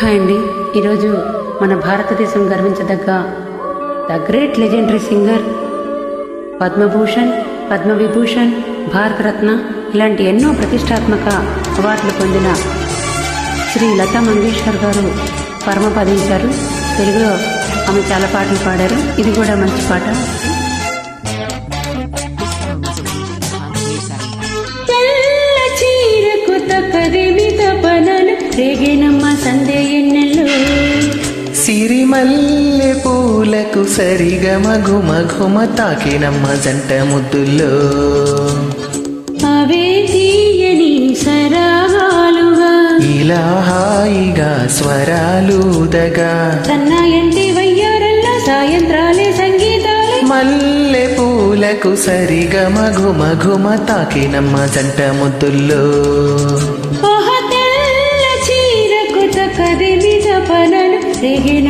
Hi అండి ఈరోజు మన భారతదేశం గర్వించదగ్గ the great legendary singer Padma Bhushan Padma Vibhushan Bharat Ratna ఇలాంటి ఎన్నో ప్రతిష్టాత్మక అవార్డులు పొందిన శ్రీ లతా మంగేష్కర్ గారు పరమపదించారు. తెలుగులో ఆమె చాలా పాటలు పాడారు. ఇది కూడా మంచి పాట. సిరిమల్లె పూలకు సరిగమ ఘుమ ఘుమ తాకినమ్మ జంట ముద్దుల్లో. అవే తీయని సరాగాలుగా ఇలా హాయిగా స్వరాలుదగా తన్న ఎంటి వయ్యారల్లా సాయంత్రాలే సంగీతాలే. మల్లె పూలకు సరిగమ ఘుమ ఘుమ తాకినమ్మ జంట ముద్దుల్లో. చీరకు తక్కదిమి తపనలు రేగినమ్మ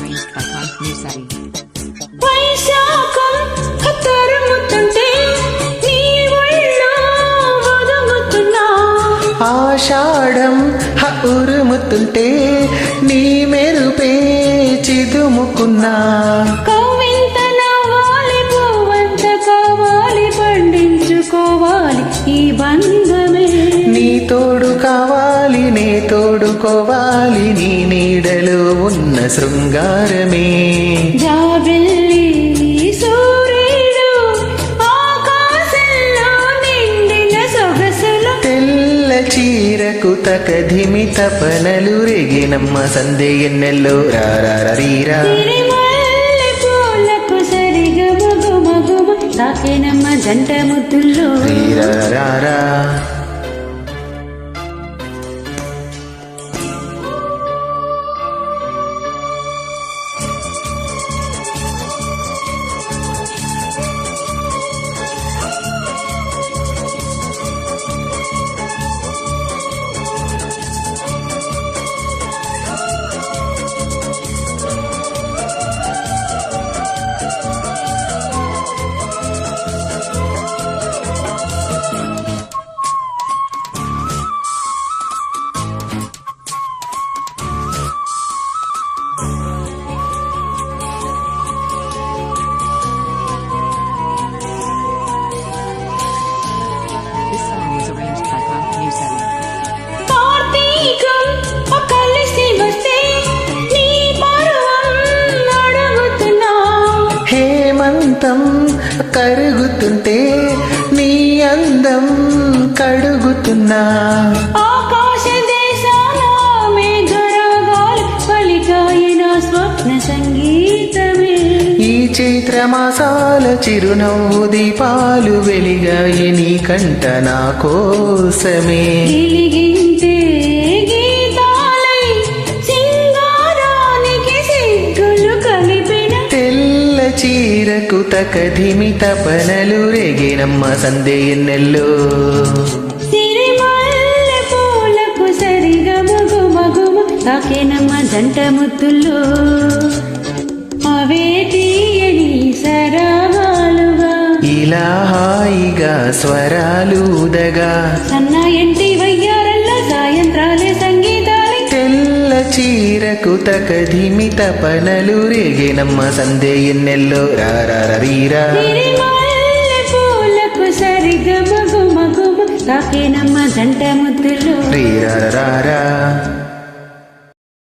arranged by Frank Musetti. ఆషాఢం హ ఉరుముతుంటే నీ మెరుపే చిదుముకున్నా. కవ్వింతల వాలి పువ్వంత కావాలి పండించుకోవాలి ఈ బంధమే. నీ తోడు కావాలి నే తోడుకోవాలి నీ నీడలో ఉన్న శృంగారమే. జాబిల్లి సూర్యుడు ఆకాశంలో నిండిన సొగసులు. తెల్ల చీరకు తకధిమి తపనలు రేగినమ్మ సందే ఎన్నెల్లో. రారీరా పూలకు తాకేనమ్మ జంట ముద్దుల్లో. రారా హేమంతం కరుగుతుంటే నీ అందం కడుగుతున్నా. ఆకాశ స్వప్న సంగీతమే. ఈ చైత్రమాసాల చిరునవ్వు దీపాలు వెలిగాయి నీ కంట నా కోసమే. చీరకు తకధిమి తపనలు రేగినమ్మ సందే ఎన్నెల్లో సిరిమల్లె పూలకు సరిగా మగు మగుమ తాకేనమ్మ జంట ముద్దుల్లో. అవే తీయని సరాగాలుగా ఇలా హాయిగా స్వరాలుదగా సన్న చీరకు తకధిమి తపనలు రేగినమ్మ సందే ఎన్నెల్లో. రారీరా పూలకు సరిగా మగు మగుమ తాకేనమ్మ జంట ముద్దుల్లో రీరా